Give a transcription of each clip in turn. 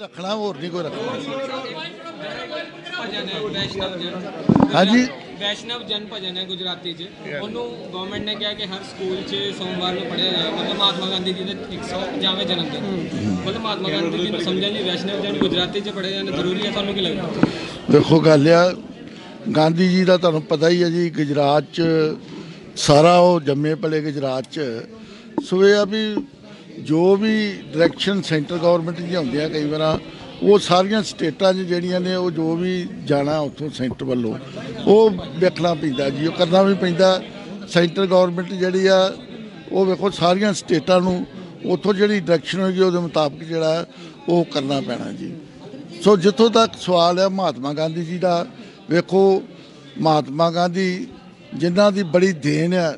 ਰੱਖਣਾ ਹੋਰ ਨਹੀਂ ਕੋਈ ਰੱਖਣਾ। ਹਾਂਜੀ। ਵੈਸ਼ਨਵ ਜਨ ਭਜਨ ਹੈ ਗੁਜਰਾਤੀ ਚ। ਉਹਨੂੰ ਗਵਰਨਮੈਂਟ ਨੇ ਕਿਹਾ ਕਿ ਹਰ ਸਕੂਲ ਚ ਸੋਮਵਾਰ ਨੂੰ ਪੜ੍ਹਿਆ ਜਾਏ। ਮਤਲਬ ਮਹਾਤਮਾ ਗਾਂਧੀ ਜੀ ਦਾ 150ਵੇਂ ਜਨਮ ਦਿਨ। ਮਤਲਬ ਮਹਾਤਮਾ ਗਾਂਧੀ ਜੀ ਨੂੰ ਸਮਝਣ ਲਈ ਵੈਸ਼ਨਵ ਜਨ ਗੁਜਰਾਤੀ ਚ ਪੜ੍ਹਿਆ ਜਾਣਾ ਜ਼ਰੂਰੀ ਹੈ ਤੁਹਾਨੂੰ ਕੀ ਲੱਗਦਾ? ਦੇਖੋ ਗੱਲ ਆ ਗਾਂਧੀ ਜੀ ਦਾ ਤੁਹਾਨੂੰ ਪਤਾ ਹੀ ਹੈ ਜੀ ਗੁਜਰਾਤ ਚ ਸਾਰਾ ਉਹ ਜੰਮੇ ਪਲੇ ਗੁਜਰਾਤ ਚ। ਸੋ ਇਹ ਆ ਵੀ ਜੋ ਵੀ ਡਾਇਰੈਕਸ਼ਨ ਸੈਂਟਰ ਗਵਰਨਮੈਂਟ ਦੀਆਂ ਹੁੰਦੀਆਂ ਕਈ ਵਾਰਾਂ, ਉਹ ਸਾਰੀਆਂ ਸਟੇਟਾਂ 'ਚ ਜਿਹੜੀਆਂ ਨੇ, ਉਹ ਜੋ ਵੀ ਜਾਣਾ ਉੱਥੋਂ ਸੈਂਟਰ ਵੱਲੋਂ, ਉਹ ਵੇਖਣਾ ਪੈਂਦਾ ਜੀ, ਉਹ ਕਰਨਾ ਵੀ ਪੈਂਦਾ। ਸੈਂਟਰ ਗਵਰਨਮੈਂਟ ਜਿਹੜੀ ਆ, ਉਹ ਵੇਖੋ ਸਾਰੀਆਂ ਸਟੇਟਾਂ ਨੂੰ, ਉੱਥੋਂ ਜਿਹੜੀ ਡਾਇਰੈਕਸ਼ਨ ਹੋਏਗੀ, ਉਹਦੇ ਮੁਤਾਬਕ ਜਿਹੜਾ, ਉਹ ਕਰਨਾ ਪੈਣਾ ਜੀ। ਸੋ ਜਿੱਥੋਂ ਤੱਕ ਸਵਾਲ ਹੈ ਮਹਾਤਮਾ ਗਾਂਧੀ ਜੀ ਦਾ, ਵੇਖੋ ਮਹਾਤਮਾ ਗਾਂਧੀ ਜਿਨ੍ਹਾਂ ਦੀ ਬੜੀ ਦੇਣ ਹੈ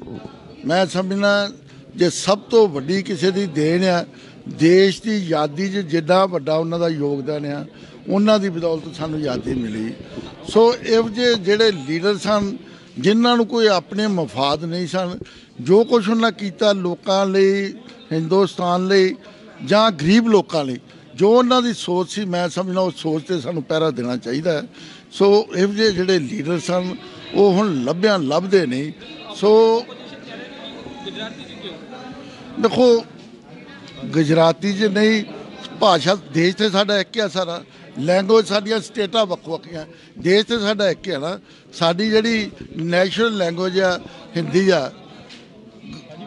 ਮੈਂ ਸਮਝਣਾ ਜੇ ਸਭ ਤੋਂ ਵੱਡੀ ਕਿਸੇ ਦੀ ਦੇਣ ਆ, ਦੇਸ਼ ਦੀ ਆਜ਼ਾਦੀ 'ਚ ਜਿੱਦਾਂ ਵੱਡਾ ਉਹਨਾਂ ਦਾ ਯੋਗਦਾਨ ਆ, ਉਹਨਾਂ ਦੀ ਬਦੌਲਤ ਸਾਨੂੰ ਆਜ਼ਾਦੀ ਮਿਲੀ। ਸੋ ਇਹੋ ਜਿਹੇ ਜਿਹੜੇ ਲੀਡਰ ਸਨ, ਜਿਨ੍ਹਾਂ ਨੂੰ ਕੋਈ ਆਪਣੇ ਮਫਾਦ ਨਹੀਂ ਸਨ, ਜੋ ਕੁਝ ਉਹਨਾਂ ਕੀਤਾ ਲੋਕਾਂ ਲਈ, ਹਿੰਦੁਸਤਾਨ ਲਈ, ਜਾਂ ਗਰੀਬ ਲੋਕਾਂ ਲਈ, ਜੋ ਉਹਨਾਂ ਦੀ ਸੋਚ ਸੀ, ਮੈਂ ਸਮਝਣਾ ਉਹ ਸੋਚ ਤੇ ਸਾਨੂੰ ਪਹਿਰਾ ਦੇਣਾ ਚਾਹੀਦਾ ਸੋ ਇਹੋ ਜਿਹੇ ਜਿਹੜੇ ਲੀਡਰ ਸਨ, ਉਹ ਹੁਣ ਲੱਭਿਆਂ, ਲੱਭਦੇ ਨਹੀਂ। ਸੋ ਦੇਖੋ, ਗੁਜਰਾਤੀ 'ਚ ਨਹੀਂ, ਭਾਸ਼ਾ ਦੇਸ਼ ਤੇ ਸਾਡਾ ਇੱਕ ਹੀ ਆ ਸਾਰਾ। ਲੈਂਗੁਏਜ ਸਾਡੀਆਂ ਸਟੇਟਾਂ ਵੱਖ ਵੱਖੀਆਂ ਦੇਸ਼ ਤੇ ਸਾਡਾ ਇੱਕ ਹੀ ਆ ਨਾ। ਸਾਡੀ ਜਿਹੜੀ ਨੈਸ਼ਨਲ ਲੈਂਗੁਏਜ ਆ, ਹਿੰਦੀ ਆ।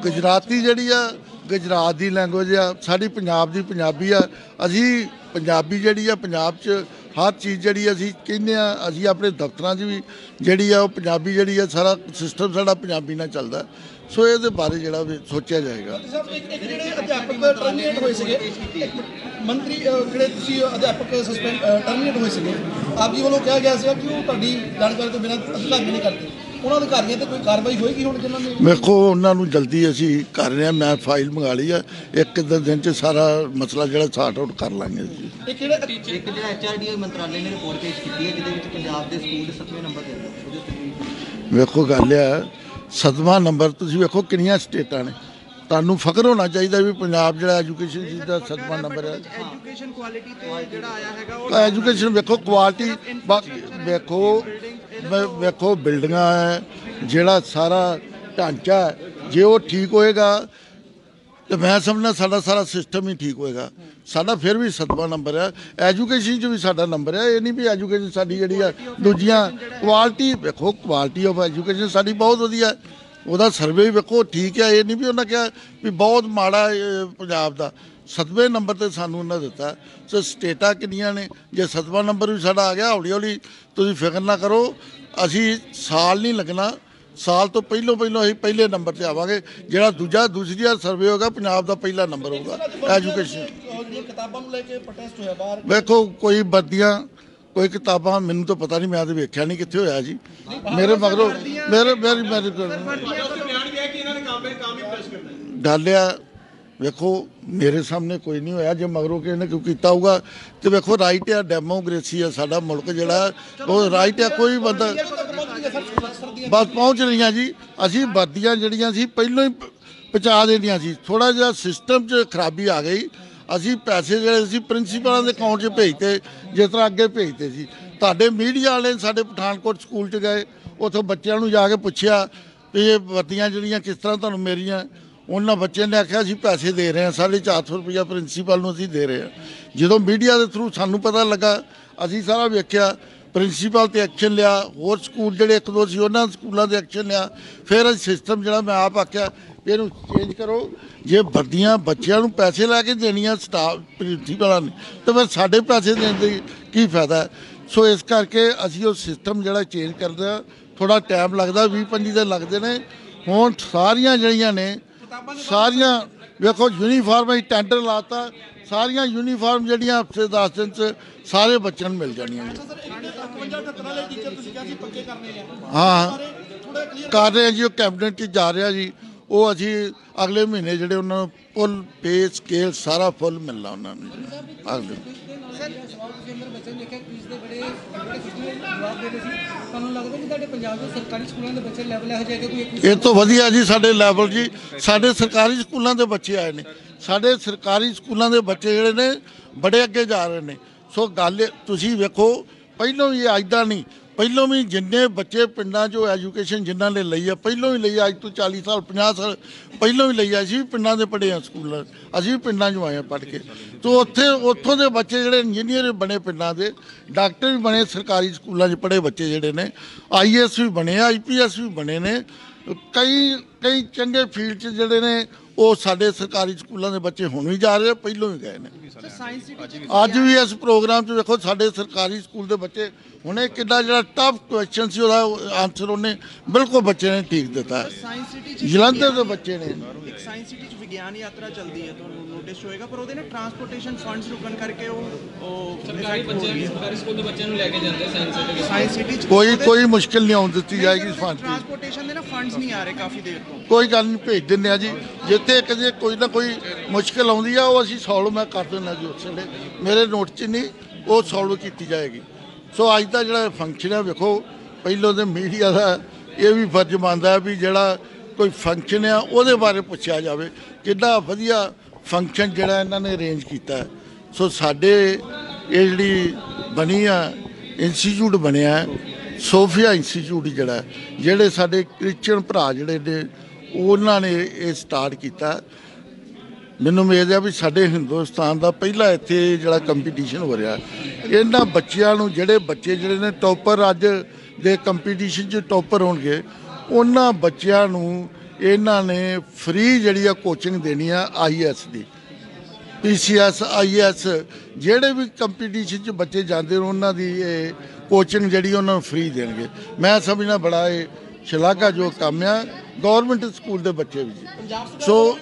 ਗੁਜਰਾਤੀ ਜਿਹੜੀ ਆ, ਗੁਜਰਾਤ ਦੀ ਲੈਂਗੁਏਜ ਆ। ਸਾਡੀ ਪੰਜਾਬ ਦੀ ਪੰਜਾਬੀ ਆ। ਅਸੀਂ ਪੰਜਾਬੀ ਜਿਹੜੀ ਆ, ਪੰਜਾਬ 'ਚ ਹਰ ਚੀਜ਼ ਜਿਹੜੀ ਅਸੀਂ ਕਹਿੰਦੇ ਆ ਅਸੀਂ ਆਪਣੇ ਦਫ਼ਤਰਾਂ 'ਚ ਵੀ ਜਿਹੜੀ ਆ, ਉਹ ਪੰਜਾਬੀ ਜਿਹੜੀ ਆ, ਸਾਰਾ ਸਿਸਟਮ ਸਾਡਾ ਪੰਜਾਬੀ ਨਾਲ ਚੱਲਦਾ। ਸੋ ਇਹਦੇ ਬਾਰੇ ਜਿਹੜਾ ਵੀ ਸੋਚਿਆ ਜਾਏਗਾ। ਜਿਹੜੇ ਅਧਿਆਪਕ ਟਰਮੀਨੇਟ ਹੋਏ ਸੀਗੇ ਮੰਤਰੀ ਜਿਹੜੇ ਤੁਸੀਂ ਅਧਿਆਪਕ ਸਸਪੈਂਡ ਟਰਮੀਨੇਟ ਹੋਏ ਸੀਗੇ, ਆਪ ਜੀ ਵੱਲੋਂ ਕਿਹਾ ਗਿਆ ਸੀਗਾ ਕਿ ਉਹ ਤੁਹਾਡੀ ਜਾਣਕਾਰੀ ਤੋਂ ਬਿਨਾਂ ਅਧਿਕਾਰੀ ਨਹੀਂ ਕਰਦੇ। ਉਹਨਾਂ ਅਧਿਕਾਰੀਆਂ ਤੇ ਕੋਈ ਕਾਰਵਾਈ ਹੋਏਗੀ ਹੁਣ ਜਿਨ੍ਹਾਂ ਨੇ ਵੇਖੋ ਉਹਨਾਂ ਨੂੰ ਜਲਦੀ ਅਸੀਂ ਕਰ ਰਹੇ ਹਾਂ ਮੈਂ ਫਾਈਲ ਮੰਗਾ ਲਈ ਆ ਇੱਕ ਅੱਧੇ ਦਿਨ ਚ ਸਾਰਾ ਮਸਲਾ ਜਿਹੜਾ ਸਾਰਟ ਆਊਟ ਕਰ ਲਾਂਗੇ ਜੀ ਇੱਕ ਜਿਹੜੇ ਇੱਕ ਜਿਹੜਾ ਐਚਆਰਡੀ ਮੰਤਰਾਲੇ ਨੇ ਰਿਪੋਰਟ ਪੇਸ਼ ਕੀਤੀ ਹੈ ਜਿਹਦੇ ਵਿੱਚ ਪੰਜਾਬ ਦੇ ਸਕੂਲ ਦੇ 7ਵੇਂ ਨੰਬਰ ਤੇ ਆਉਂਦੇ ਉਹਦੇ ਵੇਖੋ ਗੱਲ ਆ ਸਤਵਾਂ ਨੰਬਰ ਤੁਸੀਂ ਵੇਖੋ ਕਿੰਨੀਆਂ ਸਟੇਟਾਂ ਨੇ। ਤੁਹਾਨੂੰ ਫਖਰ ਹੋਣਾ ਚਾਹੀਦਾ ਵੀ ਪੰਜਾਬ ਜਿਹੜਾ ਐਜੂਕੇਸ਼ਨ ਜੀ ਦਾ ਸਤਵਾਂ ਨੰਬਰ ਹੈ। ਐਜੂਕੇਸ਼ਨ ਕੁਆਲਿਟੀ ਤੇ ਜਿਹੜਾ ਆਇਆ ਹੈਗਾ ਉਹ ਐਜੂਕੇਸ਼ਨ ਵੇਖੋ ਕੁਆਲਿਟੀ ਵੇਖੋ ਵੇ- ਵੇਖੋ ਬਿਲਡਿੰਗਾਂ ਹੈ ਜਿਹੜਾ ਸਾਰਾ ਢਾਂਚਾ ਹੈ, ਜੇ ਉਹ ਠੀਕ ਹੋਏਗਾ ਤੇ ਮੈਂ ਸਮਝਦਾ ਸਾਡਾ ਸਾਰਾ ਸਿਸਟਮ ਹੀ ਠੀਕ ਹੋਏਗਾ। ਸਾਡਾ ਫਿਰ ਵੀ ਸਤਵਾਂ ਨੰਬਰ ਹੈ। ਐਜੂਕੇਸ਼ਨ 'ਚ ਵੀ ਸਾਡਾ ਨੰਬਰ ਹੈ। ਇਹ ਨਹੀਂ ਵੀ ਐਜੂਕੇਸ਼ਨ ਸਾਡੀ ਜਿਹੜੀ ਆ ਦੂਜੀਆਂ ਕੁਆਲਿਟੀ ਵੇਖੋ ਕੁਆਲਿਟੀ ਆਫ ਐਜੂਕੇਸ਼ਨ ਸਾਡੀ ਬਹੁਤ ਵਧੀਆ ਹੈ। ਉਹਦਾ ਸਰਵੇ ਵੀ ਵੇਖੋ ਠੀਕ ਹੈ ਇਹ ਨਹੀਂ ਵੀ ਉਹਨਾਂ ਕਿਹਾ ਵੀ ਬਹੁਤ ਮਾੜਾ ਇਹ ਪੰਜਾਬ ਦਾ। ਸਤਵੇਂ ਨੰਬਰ ਤੇ ਸਾਨੂੰ ਉਹਨਾਂ ਦਿੱਤਾ। ਸੋ ਸਟੇਟਾਂ ਕਿੰਨੀਆਂ ਨੇ? ਜੇ ਸਤਵਾਂ ਨੰਬਰ ਵੀ ਸਾਡਾ ਆ ਗਿਆ ਹੌਲੀ ਹੌਲੀ ਤੁਸੀਂ ਫਿਕਰ ਨਾ ਕਰੋ ਅਸੀਂ ਸਾਲ ਨਹੀਂ ਲੱਗਣਾ। ਸਾਲ ਤੋਂ ਪਹਿਲੋਂ ਪਹਿਲੋਂ ਅਸੀਂ ਪਹਿਲੇ ਨੰਬਰ ਤੇ ਆਵਾਂਗੇ। ਜਿਹੜਾ ਦੂਜਾ ਦੂਸਰੀ ਵਾਰ ਸਰਵੇ ਹੋਗਾ ਪੰਜਾਬ ਦਾ ਪਹਿਲਾ ਨੰਬਰ ਹੋਊਗਾ। ਐਜੂਕੇਸ਼ਨ ਅਹ, ਜਿਹੜੀਆਂ ਕਿਤਾਬਾਂ ਨੂੰ ਲੈ ਕੇ ਪ੍ਰੋਟੈਸਟ ਹੋਇਆ ਬਾਹਰ। ਵੇਖੋ ਕੋਈ ਵਰਦੀਆਂ ਕੋਈ ਕਿਤਾਬਾਂ ਮੈਨੂੰ ਤਾਂ ਪਤਾ ਨਹੀਂ ਮੈਂ ਤਾਂ ਵੇਖਿਆ ਨਹੀਂ ਕਿੱਥੇ ਹੋਇਆ ਜੀ। ਮੇਰੇ ਮਗਰੋਂ ਮੇਰੇ ਮੇਰੀ ਮੇਰੀ ਡਾਲਿਆ ਵੇਖੋ ਮੇਰੇ ਸਾਹਮਣੇ ਕੋਈ ਨਹੀਂ ਹੋਇਆ ਜੇ ਮਗਰੋਂ ਕਿਸੇ ਨੇ ਕੋਈ ਕੀਤਾ ਹੋਊਗਾ ਤੇ ਵੇਖੋ ਰਾਈਟ ਆ ਡੈਮੋਕ੍ਰੇਸੀ ਆ ਸਾਡਾ ਮੁਲਕ ਜਿਹੜਾ ਉਹ ਰਾਈਟ ਆ ਕੋਈ ਬੰਦਾ ਬਸ ਪਹੁੰਚ ਰਹੀਆਂ ਜੀ। ਅਸੀਂ ਵਰਦੀਆਂ ਜਿਹੜੀਆਂ ਸੀ ਪਹਿਲਾਂ ਹੀ ਪਹੁੰਚਾ ਦੇਣੀਆਂ ਸੀ। ਥੋੜਾ ਜਿਹਾ ਸਿਸਟਮ 'ਚ ਖਰਾਬੀ ਆ ਗਈ। ਅਸੀਂ ਪੈਸੇ ਜਿਹੜੇ ਸੀ ਪ੍ਰਿੰਸੀਪਲਾਂ ਦੇ ਅਕਾਊਂਟ 'ਚ ਭੇਜਤੇ ਜਿਸ ਤਰ੍ਹਾਂ ਅੱਗੇ ਭੇਜਦੇ ਸੀ। ਤੁਹਾਡੇ ਮੀਡੀਆ ਵਾਲੇ ਸਾਡੇ ਪਠਾਨਕੋਟ ਸਕੂਲ 'ਚ ਗਏ ਉੱਥੋਂ ਬੱਚਿਆਂ ਨੂੰ ਜਾ ਕੇ ਪੁੱਛਿਆ ਵੀ ਇਹ ਵਰਦੀਆਂ ਜਿਹੜੀਆਂ ਕਿਸ ਤਰ੍ਹਾਂ ਤੁਹਾਨੂੰ ਮੇਰੀਆਂ ਉਹਨਾਂ ਬੱਚਿਆਂ ਨੇ ਆਖਿਆ, ਅਸੀਂ ਪੈਸੇ ਦੇ ਰਹੇ ਹਾਂ, ਸਾਢੇ ਚਾਰ ਸੌ ਰੁਪਇਆ ਪ੍ਰਿੰਸੀਪਲ ਨੂੰ ਅਸੀਂ ਦੇ ਰਹੇ ਹਾਂ। ਜਦੋਂ ਮੀਡੀਆ ਦੇ ਥਰੂ ਸਾਨੂੰ ਪਤਾ ਲੱਗਾ, ਅਸੀਂ ਸਾਰਾ ਵੇਖਿਆ ਪ੍ਰਿੰਸੀਪਲ ਤੇ ਐਕਸ਼ਨ ਲਿਆ, ਹੋਰ ਸਕੂਲ ਜਿਹੜੇ ਇੱਕ ਦੋ ਸੀ, ਉਹਨਾਂ ਸਕੂਲਾਂ ਦੇ ਐਕਸ਼ਨ ਲਿਆ। ਫਿਰ ਅਸੀਂ ਸਿਸਟਮ ਜਿਹੜਾ ਮੈਂ ਆਪ ਆਖਿਆ ਵੀ ਇਹਨੂੰ ਚੇਂਜ ਕਰੋ, ਜੇ ਵਰਦੀਆਂ ਬੱਚਿਆਂ ਨੂੰ ਪੈਸੇ ਲੈ ਕੇ ਦੇਣੀਆਂ ਸਟਾਫ ਪ੍ਰਿੰਸੀਪਲਾਂ ਨੇ, ਤਾਂ ਫਿਰ ਸਾਡੇ ਪੈਸੇ ਦੇਣ ਦੇ ਕੀ ਫਾਇਦਾ ਸੋ ਇਸ ਕਰਕੇ ਅਸੀਂ ਉਹ ਸਿਸਟਮ ਜਿਹੜਾ ਚੇਂਜ ਕਰਦੇ ਆ ਥੋੜਾ ਟਾਈਮ ਲੱਗਦਾ 20 25 ਦਿਨ ਲੱਗਦੇ ਨੇ। ਹੁਣ ਸਾਰੀਆਂ ਜਿਹੜੀਆਂ ਨੇ ਸਾਰੀਆਂ ਵੇਖੋ ਯੂਨੀਫਾਰਮ ਹੀ ਟੈਂਡਰ ਲਾਤਾ ਸਾਰੀਆਂ ਯੂਨੀਫਾਰਮ ਜਿਹੜੀਆਂ ਹਫ਼ਤੇ 10 ਦਿਨ ਚ ਸਾਰੇ ਬੱਚਿਆਂ ਨੂੰ ਮਿਲ ਜਾਣੀਆਂ ਨੇ ਸਰ ਇੱਕ 51 78 ਵਾਲੇ ਟੀਚਰ ਤੁਸੀਂ ਕਿਹਾ ਸੀ ਪੱਕੇ ਕਰਨੇ ਆ। ਹਾਂ। ਕਰ ਰਹੇ ਜੀ ਉਹ ਕੈਬਨਿਟ 'ਚ ਜਾ ਰਿਹਾ ਜੀ। ਉਹ ਅਸੀਂ ਅਗਲੇ ਮਹੀਨੇ ਜਿਹੜੇ ਉਹਨਾਂ ਨੂੰ ਫੁੱਲ ਪੇ ਸਕੇਲ ਸਾਰਾ ਫੁੱਲ ਮਿਲਣਾ ਉਹਨਾਂ ਨੂੰ। ਅਗਲੇ ਸਵਾਲ ਤੁਸੀਂ ਅੰਦਰ ਬੱਚੇ ਨੂੰ ਦੇਖਿਆ ਕੁਝ ਜਵਾਬ ਦੇ ਰਹੇ ਸੀ, ਤੁਹਾਨੂੰ ਲੱਗਦਾ ਕਿ ਤੁਹਾਡੇ ਪੰਜਾਬ ਦੇ ਸਰਕਾਰੀ ਸਕੂਲਾਂ ਦੇ ਬੱਚੇ ਲੈਵਲ ਇਹੋ ਜਿਹਾ ਕਿ ਕੋਈ ਇੱਕ ਇਹ ਤੋਂ ਵਧੀਆ ਜੀ, ਸਾਡੇ ਲੈਵਲ ਜੀ, ਸਾਡੇ ਸਰਕਾਰੀ ਸਕੂਲਾਂ ਦੇ ਬੱਚੇ ਆਏ ਨੇ। ਸਾਡੇ ਸਰਕਾਰੀ ਸਕੂਲਾਂ ਦੇ ਬੱਚੇ ਜਿਹੜੇ ਨੇ, ਬੜੇ ਅੱਗੇ ਜਾ ਰਹੇ ਨੇ। ਸੋ ਗੱਲ ਤੁਸੀਂ ਵੇਖੋ, ਪਹਿਲੋਂ ਵੀ ਅੱਜ ਦਾ ਨਹੀਂ। ਪਹਿਲੋਂ ਵੀ ਜਿੰਨੇ ਬੱਚੇ ਪਿੰਡਾਂ 'ਚੋਂ ਐਜੂਕੇਸ਼ਨ ਜਿਨ੍ਹਾਂ ਨੇ ਲਈ ਆ ਪਹਿਲੋਂ ਵੀ ਲਈ ਆ, ਅੱਜ ਤੋਂ 40 ਸਾਲ 50 ਸਾਲ ਪਹਿਲੋਂ ਵੀ ਲਈ ਆ, ਅਸੀਂ ਵੀ ਪਿੰਡਾਂ ਦੇ ਪੜ੍ਹੇ ਆ ਸਕੂਲਾਂ ਅਸੀਂ ਵੀ ਪਿੰਡਾਂ 'ਚੋਂ ਆਏ ਆ ਪੜ੍ਹ ਕੇ। ਤੋ ਉੱਥੇ ਉੱਥੋਂ ਦੇ ਬੱਚੇ ਜਿਹੜੇ ਇੰਜੀਨੀਅਰ ਬਣੇ ਪਿੰਡਾਂ ਦੇ ਡਾਕਟਰ ਵੀ ਬਣੇ ਸਰਕਾਰੀ ਸਕੂਲਾਂ 'ਚ ਪੜ੍ਹੇ ਬੱਚੇ ਜਿਹੜੇ ਨੇ ਆਈਐਸ ਵੀ ਬਣੇ ਆ ਆਈਪੀਐਸ ਵੀ ਬਣੇ ਨੇ ਕਈ ਕਈ ਚੰਗੇ ਫੀਲਡ 'ਚ ਜਿਹੜੇ ਨੇ ਉਹ ਸਾਡੇ ਸਰਕਾਰੀ ਸਕੂਲਾਂ ਦੇ ਬੱਚੇ ਹੁਣ ਵੀ ਜਾ ਰਹੇ ਪਹਿਲੋਂ ਵੀ ਗਏ ਨੇ। ਸਾਇੰਸ ਸਿਟੀ ਅੱਜ ਵੀ ਇਸ ਪ੍ਰੋਗਰਾਮ 'ਚ ਵੇਖੋ ਸਾਡੇ ਸਰਕਾਰੀ ਸਕੂਲ ਦੇ ਬੱਚੇ ਹੁਣੇ ਕਿੱਡਾ ਜਿਹੜਾ ਟਫ ਕੁਐਸਚਨ ਸੀ ਉਹਦਾ ਆਨਸਰ ਉਹਨੇ ਬਿਲਕੁਲ ਬੱਚੇ ਨੇ ਠੀਕ ਦਿੱਤਾ ਜਲੰਧਰ ਦੇ ਬੱਚੇ ਨੇ। ਇੱਕ ਸਾਇੰਸ ਸਿਟੀ ਚ ਵਿਗਿਆਨ ਯਾਤਰਾ ਚੱਲਦੀ ਹੈ ਤੁਹਾਨੂੰ ਨੋਟਿਸ ਹੋਏਗਾ ਪਰ ਉਹਦੇ ਨਾਲ ਟਰਾਂਸਪੋਰਟੇਸ਼ਨ ਫੰਡਸ ਰੁਕਣ ਕਰਕੇ ਉਹ ਉਹ ਸਰਕਾਰੀ ਬੱਚੇ ਸਰਕਾਰੀ ਸਕੂਲ ਦੇ ਬੱਚਿਆਂ ਨੂੰ ਲੈ ਕੇ ਜਾਂਦੇ ਸਾਇੰਸ ਸਿਟੀ ਵਿੱਚ। ਸਾਇੰਸ ਸਿਟੀ ਚ ਕੋਈ ਕੋਈ ਮੁਸ਼ਕਿਲ ਨਹੀਂ ਆਉਣ ਦਿੱਤੀ ਜਾਏਗੀ ਇਸ ਫੰਡ ਦੀ। ਟਰਾਂਸਪੋਰਟੇਸ਼ਨ ਦੇ ਨਾ ਫੰਡਸ ਨਹੀਂ ਆ ਰਹੇ ਕਾਫੀ ਦੇਰ ਤੋਂ। ਕੋਈ ਗੱਲ ਨਹੀਂ ਭੇਜ ਦਿੰਦੇ ਆ ਜੀ ਜਿੱਥੇ ਕਦੇ ਕੋਈ ਨਾ ਕੋਈ ਮੁਸ਼ਕਿਲ ਆਉਂਦੀ ਆ, ਉਹ ਅਸੀਂ ਸੋਲਵ ਮੈਂ ਕਰ ਦਿੰਦਾ ਜੀ ਉਸ ਵੇਲੇ ਮੇਰੇ ਨੋਟ 'ਚ ਨਹੀਂ, ਉਹ ਸੋਲਵ ਕੀਤੀ ਜਾਏਗੀ। ਸੋ ਅੱਜ ਦਾ ਜਿਹੜਾ ਫੰਕਸ਼ਨ ਹੈ ਵੇਖੋ, ਪਹਿਲੋਂ ਤੇ ਮੀਡੀਆ ਦਾ ਇਹ ਵੀ ਫਰਜ਼ ਬਣਦਾ ਵੀ ਜਿਹੜਾ ਕੋਈ ਫੰਕਸ਼ਨ ਆ, ਉਹਦੇ ਬਾਰੇ ਪੁੱਛਿਆ ਜਾਵੇ ਕਿੰਨਾ ਵਧੀਆ ਫੰਕਸ਼ਨ ਜਿਹੜਾ ਇਹਨਾਂ ਨੇ ਅਰੇਂਜ ਕੀਤਾ ਸੋ ਸਾਡੇ ਇਹ ਜਿਹੜੀ ਬਣੀ ਆ ਇੰਸਟੀਚਿਊਟ ਬਣਿਆ ਸੋਫੀਆ ਇੰਸਟੀਚਿਊਟ ਜਿਹੜਾ ਜਿਹੜੇ ਸਾਡੇ ਕ੍ਰਿਸਚੀਅਨ ਭਰਾ ਜਿਹੜੇ ਨੇ ਉਹਨਾਂ ਨੇ ਇਹ ਸਟਾਰਟ ਕੀਤਾ। ਮੈਨੂੰ ਉਮੀਦ ਹੈ ਵੀ ਸਾਡੇ ਹਿੰਦੁਸਤਾਨ ਦਾ ਪਹਿਲਾ ਇੱਥੇ ਜਿਹੜਾ ਕੰਪੀਟੀਸ਼ਨ ਹੋ ਰਿਹਾ। ਇਹਨਾਂ ਬੱਚਿਆਂ ਨੂੰ ਜਿਹੜੇ ਬੱਚੇ ਜਿਹੜੇ ਨੇ ਟੌਪਰ ਅੱਜ ਦੇ ਕੰਪੀਟੀਸ਼ਨ 'ਚ ਟੌਪਰ ਹੋਣਗੇ, ਉਹਨਾਂ ਬੱਚਿਆਂ ਨੂੰ ਇਹਨਾਂ ਨੇ ਫ੍ਰੀ ਜਿਹੜੀ ਆ ਕੋਚਿੰਗ ਦੇਣੀ ਆ ਆਈਐਸ ਦੀ। ਪੀਸੀਐਸ ਆਈਐਸ ਜਿਹੜੇ ਵੀ ਕੰਪੀਟੀਸ਼ਨ 'ਚ ਬੱਚੇ ਜਾਂਦੇ ਨੇ, ਉਹਨਾਂ ਦੀ ਇਹ ਕੋਚਿੰਗ ਜਿਹੜੀ ਉਹਨਾਂ ਨੂੰ ਫ੍ਰੀ ਦੇਣਗੇ। ਮੈਂ ਸਮਝਣਾ ਬੜਾ ਇਹ ਸ਼ਲਾਘਾਯੋਗ ਕੰਮ ਆ। ਗਵਰਨਮੈਂਟ ਸਕੂਲ ਦੇ ਬੱਚੇ ਵੀ ਜੀ। ਸੋ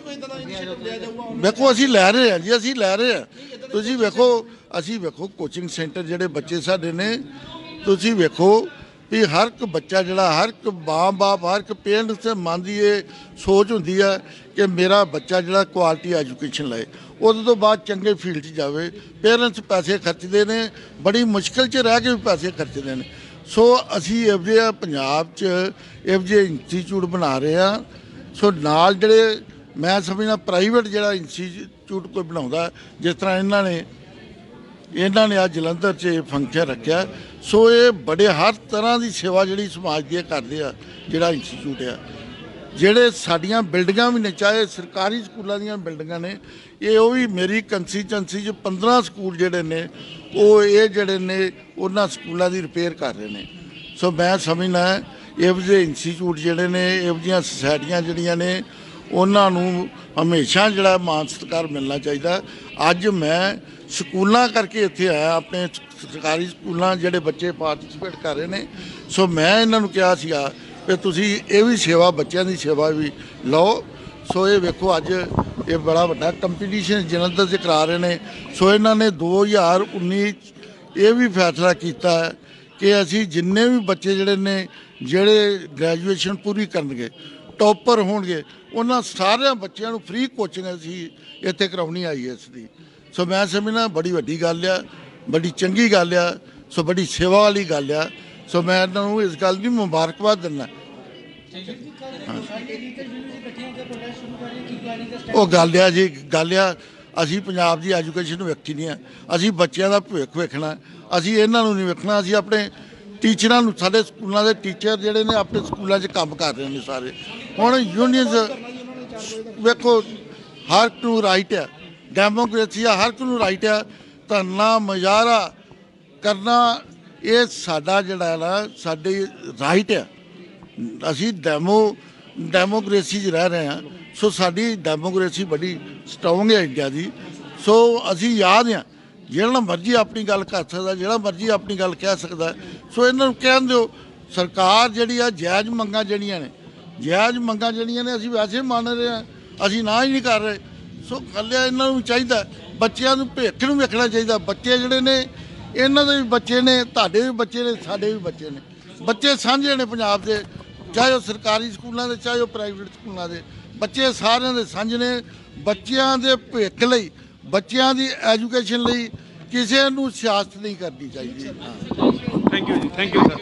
ਵੇਖੋ, ਅਸੀਂ ਲੈ ਰਹੇ ਹਾਂ ਜੀ, ਅਸੀਂ ਲੈ ਰਹੇ ਹਾਂ। ਤੁਸੀਂ ਵੇਖੋ, ਅਸੀਂ ਵੇਖੋ ਕੋਚਿੰਗ ਸੈਂਟਰ ਜਿਹੜੇ ਬੱਚੇ ਸਾਡੇ ਨੇ, ਤੁਸੀਂ ਵੇਖੋ ਵੀ ਹਰ ਇੱਕ ਬੱਚਾ ਜਿਹੜਾ, ਹਰ ਇੱਕ ਮਾਂ-ਬਾਪ, ਹਰ ਇੱਕ ਪੇਰੈਂਟਸ ਦੇ ਮਨ ਦੀ ਇਹ ਸੋਚ ਹੁੰਦੀ ਹੈ ਕਿ ਮੇਰਾ ਬੱਚਾ ਜਿਹੜਾ ਕੁਆਲਿਟੀ ਐਜੂਕੇਸ਼ਨ ਲਏ। ਉਹਦੇ ਤੋਂ ਬਾਅਦ ਚੰਗੇ ਫੀਲਡ 'ਚ ਜਾਵੇ। ਪੇਰੈਂਟਸ ਪੈਸੇ ਖਰਚਦੇ ਨੇ, ਬੜੀ ਮੁਸ਼ਕਲ 'ਚ ਰਹਿ ਕੇ ਵੀ ਪੈਸੇ ਖਰਚਦੇ ਨੇ। ਸੋ ਅਸੀਂ ਇਹੋ ਜਿਹੇ ਪੰਜਾਬ 'ਚ, ਇਹੋ ਜਿਹੇ ਇੰਸਟੀਚਿਊਟ ਬਣਾ ਰਹੇ ਆ। ਸੋ ਨਾਲ ਜਿਹੜੇ ਮੈਂ ਸਮਝਣਾ ਪ੍ਰਾਈਵੇਟ ਜਿਹੜਾ ਇੰਸਟੀਚਿਊਟ ਕੋਈ ਬਣਾਉਂਦਾ, ਜਿਸ ਤਰ੍ਹਾਂ ਇਹਨਾਂ ਨੇ ਇਹਨਾਂ ਨੇ ਅੱਜ ਜਲੰਧਰ 'ਚ ਇਹ ਫੰਕਸ਼ਨ ਰੱਖਿਆ। ਸੋ ਇਹ ਬੜੇ ਹਰ ਤਰ੍ਹਾਂ ਦੀ ਸੇਵਾ ਜਿਹੜੀ ਸਮਾਜ ਦੀ ਇਹ ਕਰਦੇ ਆ, ਜਿਹੜਾ ਇੰਸਟੀਚਿਊਟ ਆ। ਜਿਹੜੇ ਸਾਡੀਆਂ ਬਿਲਡਿੰਗਾਂ ਵੀ ਨੇ, ਚਾਹੇ ਸਰਕਾਰੀ ਸਕੂਲਾਂ ਦੀਆਂ ਬਿਲਡਿੰਗਾਂ ਨੇ, ਇਹ ਉਹ ਵੀ ਮੇਰੀ ਕੰਸਟੀਚੁਐਂਸੀ 'ਚ 15 ਸਕੂਲ ਜਿਹੜੇ ਨੇ, ਉਹ ਇਹ ਜਿਹੜੇ ਨੇ, ਉਹਨਾਂ ਸਕੂਲਾਂ ਦੀ ਰਿਪੇਅਰ ਕਰ ਰਹੇ ਨੇ। ਸੋ ਮੈਂ ਸਮਝਣਾ ਇਹੋ ਜਿਹੇ ਇੰਸਟੀਚਿਊਟ ਜਿਹੜੇ ਨੇ, ਇਹੋ ਜਿਹੀਆਂ ਸੁਸਾਇਟੀਆਂ ਜਿਹੜੀਆਂ ਨੇ, ਉਹਨਾਂ ਨੂੰ ਹਮੇਸ਼ਾ ਜਿਹੜਾ ਮਾਨ ਸਤਿਕਾਰ ਮਿਲਣਾ ਚਾਹੀਦਾ। ਅੱਜ ਮੈਂ ਸਕੂਲਾਂ ਕਰਕੇ ਇੱਥੇ ਆਇਆ, ਆਪਣੇ ਸਰਕਾਰੀ ਸਕੂਲਾਂ ਜਿਹੜੇ ਬੱਚੇ ਪਾਰਟਿਸਿਪੇਟ ਕਰ ਰਹੇ ਨੇ। ਸੋ ਮੈਂ ਇਹਨਾਂ ਨੂੰ ਕਿਹਾ ਸੀਗਾ ਕਿ ਤੁਸੀਂ ਇਹ ਵੀ ਸੇਵਾ, ਬੱਚਿਆਂ ਦੀ ਸੇਵਾ ਵੀ ਲਓ। ਸੋ ਇਹ ਵੇਖੋ, ਅੱਜ ਇਹ ਬੜਾ ਵੱਡਾ ਕੰਪੀਟੀਸ਼ਨ ਜਲੰਧਰ 'ਚ ਕਰਾ ਰਹੇ ਨੇ। ਸੋ ਇਹਨਾਂ ਨੇ 2019 ਇਹ ਵੀ ਫੈਸਲਾ ਕੀਤਾ ਹੈ ਕਿ ਅਸੀਂ ਜਿੰਨੇ ਵੀ ਬੱਚੇ ਜਿਹੜੇ ਨੇ, ਜਿਹੜੇ ਗ੍ਰੈਜੂਏਸ਼ਨ ਪੂਰੀ ਕਰਨਗੇ ਟੌਪਰ ਹੋਣਗੇ, ਉਹਨਾਂ ਸਾਰਿਆਂ ਬੱਚਿਆਂ ਨੂੰ ਫ੍ਰੀ ਕੋਚਿੰਗ ਅਸੀਂ ਇੱਥੇ ਕਰਾਉਣੀ ਆਈ ਇਸ ਦੀ। ਸੋ ਮੈਂ ਸਮਝਣਾ ਬੜੀ ਵੱਡੀ ਗੱਲ ਆ, ਬੜੀ ਚੰਗੀ ਗੱਲ ਆ, ਸੋ ਬੜੀ ਸੇਵਾ ਵਾਲੀ ਗੱਲ ਆ। ਸੋ ਮੈਂ ਇਹਨਾਂ ਨੂੰ ਇਸ ਗੱਲ ਦੀ ਮੁਬਾਰਕਬਾਦ ਦਿੰਦਾ। ਉਹ ਗੱਲ ਆ ਜੀ, ਗੱਲ ਆ, ਅਸੀਂ ਪੰਜਾਬ ਦੀ ਐਜੂਕੇਸ਼ਨ ਨੂੰ ਵੇਖੀ ਨਹੀਂ ਆ। ਅਸੀਂ ਬੱਚਿਆਂ ਦਾ ਭਵਿੱਖ ਵੇਖਣਾ, ਅਸੀਂ ਇਹਨਾਂ ਨੂੰ ਨਹੀਂ ਵੇਖਣਾ, ਅਸੀਂ ਆਪਣੇ ਟੀਚਰਾਂ ਨੂੰ, ਸਾਡੇ ਸਕੂਲਾਂ ਦੇ ਟੀਚਰ ਜਿਹੜੇ ਨੇ ਆਪਣੇ ਸਕੂਲਾਂ 'ਚ ਕੰਮ ਕਰ ਰਹੇ ਨੇ ਸਾਰੇ। ਹੁਣ ਯੂਨੀਅਨਸ ਵੇਖੋ, ਹਰ ਨੂੰ ਰਾਈਟ ਆ। ਡੈਮੋਕ੍ਰੇਸੀ ਆ, ਹਰ ਇੱਕ ਨੂੰ ਰਾਈਟ ਆ। ਧਰਨਾ ਮੁਜ਼ਾਹਰਾ ਕਰਨਾ ਇਹ ਸਾਡਾ ਜਿਹੜਾ ਨਾ, ਸਾਡੇ ਰਾਈਟ ਆ। ਅਸੀਂ ਡੈਮੋ ਡੈਮੋਕ੍ਰੇਸੀ 'ਚ ਰਹਿ ਰਹੇ ਹਾਂ। ਸੋ ਸਾਡੀ ਡੈਮੋਕ੍ਰੇਸੀ ਬੜੀ ਸਟਰੋਂਗ ਹੈ ਇੰਡੀਆ ਦੀ। ਸੋ ਅਸੀਂ ਯਾਦ ਹਾਂ, ਜਿਹੜਾ ਮਰਜ਼ੀ ਆਪਣੀ ਗੱਲ ਕਰ ਸਕਦਾ, ਜਿਹੜਾ ਮਰਜ਼ੀ ਆਪਣੀ ਗੱਲ ਕਹਿ ਸਕਦਾ। ਸੋ ਇਹਨਾਂ ਨੂੰ ਕਹਿਣ ਦਿਓ, ਸਰਕਾਰ ਜਿਹੜੀ ਆ, ਜਾਇਜ਼ ਮੰਗਾਂ ਜਿਹੜੀਆਂ ਨੇ, ਜਾਇਜ਼ ਮੰਗਾਂ ਜਿਹੜੀਆਂ ਨੇ, ਅਸੀਂ ਵੈਸੇ ਮੰਨ ਰਹੇ ਹਾਂ, ਅਸੀਂ ਨਾ ਹੀ ਨਹੀਂ ਕਰ ਰਹੇ। ਸੋ ਕੱਲਿਆ ਇਹਨਾਂ ਨੂੰ ਚਾਹੀਦਾ, ਬੱਚਿਆਂ ਨੂੰ ਭੇਖ ਨੂੰ ਵੇਖਣਾ ਚਾਹੀਦਾ। ਬੱਚੇ ਜਿਹੜੇ ਨੇ ਇਹਨਾਂ ਦੇ ਵੀ ਬੱਚੇ ਨੇ, ਤੁਹਾਡੇ ਵੀ ਬੱਚੇ ਨੇ, ਸਾਡੇ ਵੀ ਬੱਚੇ ਨੇ। ਬੱਚੇ ਸਾਂਝੇ ਨੇ ਪੰਜਾਬ ਦੇ, ਚਾਹੇ ਉਹ ਸਰਕਾਰੀ ਸਕੂਲਾਂ ਦੇ, ਚਾਹੇ ਉਹ ਪ੍ਰਾਈਵੇਟ ਸਕੂਲਾਂ ਦੇ। ਬੱਚੇ ਸਾਰਿਆਂ ਦੇ ਸਾਂਝੇ ਨੇ। ਬੱਚਿਆਂ ਦੇ ਭਵਿੱਖ ਲਈ, ਬੱਚਿਆਂ ਦੀ ਐਜੂਕੇਸ਼ਨ ਲਈ ਕਿਸੇ ਨੂੰ ਸਿਆਸਤ ਨਹੀਂ ਕਰਨੀ ਚਾਹੀਦੀ। ਥੈਂਕ ਯੂ ਜੀ ਥੈਂਕ ਯੂ ਸਰ